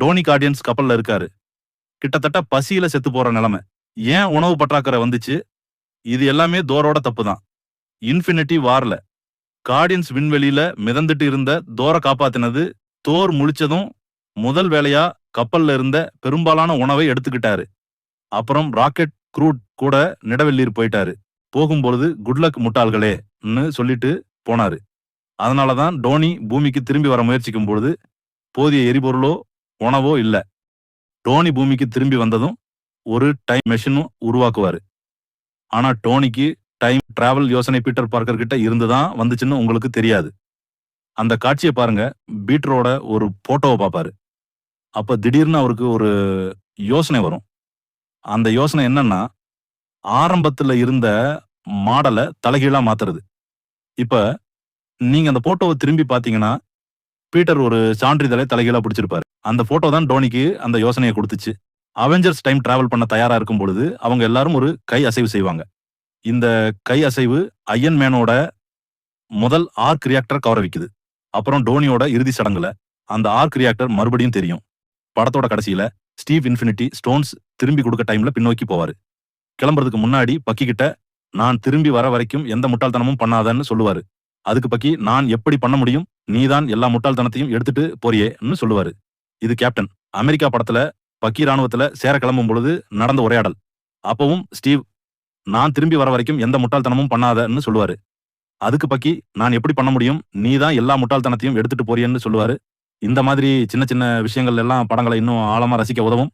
Dhoni guardians கப்பல்ல இருக்காரு. கிட்டத்தட்ட பசியில செத்து போற நிலைமை. ஏன் உணவு பற்றாக்குறை வந்துச்சு? இது எல்லாமே தோரோட தப்பு தான் இன்ஃபினிட்டி வார்ல. கார்டியன்ஸ் விண்வெளியில மிதந்துட்டு இருந்த தோரை காப்பாத்தினது தோர் முழிச்சதும் முதல் வேலையா கப்பல்ல இருந்த பெரும்பாலான உணவை எடுத்துக்கிட்டாரு. அப்புறம் ராக்கெட் க்ரூட் கூட நிடவெள்ளீர் போயிட்டாரு. போகும்பொழுது குட்லக் முட்டாள்களேன்னு சொல்லிட்டு போனாரு. அதனாலதான் டோனி பூமிக்கு திரும்பி வர முயற்சிக்கும் பொழுது போதிய எரிபொருளோ உணவோ இல்லை. டோனி பூமிக்கு திரும்பி வந்ததும் ஒரு டைம் மெஷினும் உருவாக்குவாரு. ஆனா டோனிக்கு டைம் டிராவல் யோசனை பீட்டர் பார்க்கர் கிட்ட இருந்துதான் வந்துச்சுன்னு உங்களுக்கு தெரியாது. அந்த காட்சியை பாருங்க. பீட்டரோட ஒரு போட்டோவை பார்ப்பாரு. அப்ப திடீர்னு அவருக்கு ஒரு யோசனை வரும். அந்த யோசனை என்னன்னா ஆரம்பத்துல இருந்த மாடலை தலைகீழா மாத்துறது. இப்ப நீங்க அந்த போட்டோவை திரும்பி பாத்தீங்கன்னா பீட்டர் ஒரு சான்றிதழை தலைகீழா பிடிச்சிருப்பாரு. அந்த போட்டோ தான் டோனிக்கு அந்த யோசனையை கொடுத்துச்சு. அவெஞ்சர்ஸ் டைம் டிராவல் பண்ண தயாரா இருக்கும் பொழுது அவங்க எல்லாரும் ஒரு கை அசைவு செய்வாங்க. இந்த கை அசைவு ஐயன் மேனோட முதல் ஆர்க் ரியாக்டர் கவர வைக்குது. அப்புறம் டோனியோட இறுதி சடங்குல அந்த ஆர்க் ரியாக்டர் மறுபடியும் தெரியும். படத்தோட கடைசியில ஸ்டீவ் இன்ஃபினிட்டி ஸ்டோன்ஸ் திரும்பி கொடுக்க டைம்ல பின்னோக்கி போவாரு. கிளம்புறதுக்கு முன்னாடி பக்கி கிட்ட நான் திரும்பி வர வரைக்கும் எந்த முட்டாள்தனமும் பண்ணாதன்னு சொல்லுவாரு. அதுக்கு பக்கி நான் எப்படி பண்ண முடியும்? நீதான் எல்லா முட்டாள்தனத்தையும் எடுத்துட்டு போறியேன்னு சொல்லுவாரு. இது கேப்டன் அமெரிக்கா படத்துல பக்கி ராணுவத்துல சேர கிளம்பும் பொழுது நடந்த உரையாடல் அப்பவும் ஸ்டீவ் நான் திரும்பி வர வரைக்கும் எந்த முட்டாள்தனமும் பண்ணாதன்னு சொல்லுவாரு. அதுக்கு பக்கி நான் எப்படி பண்ண முடியும்? நீ தான் எல்லா முட்டாள்தனத்தையும் எடுத்துட்டு போறியன்னு சொல்லுவாரு. இந்த மாதிரி சின்ன சின்ன விஷயங்கள் எல்லாம் படங்களை இன்னும் ஆழமா ரசிக்க உதவும்.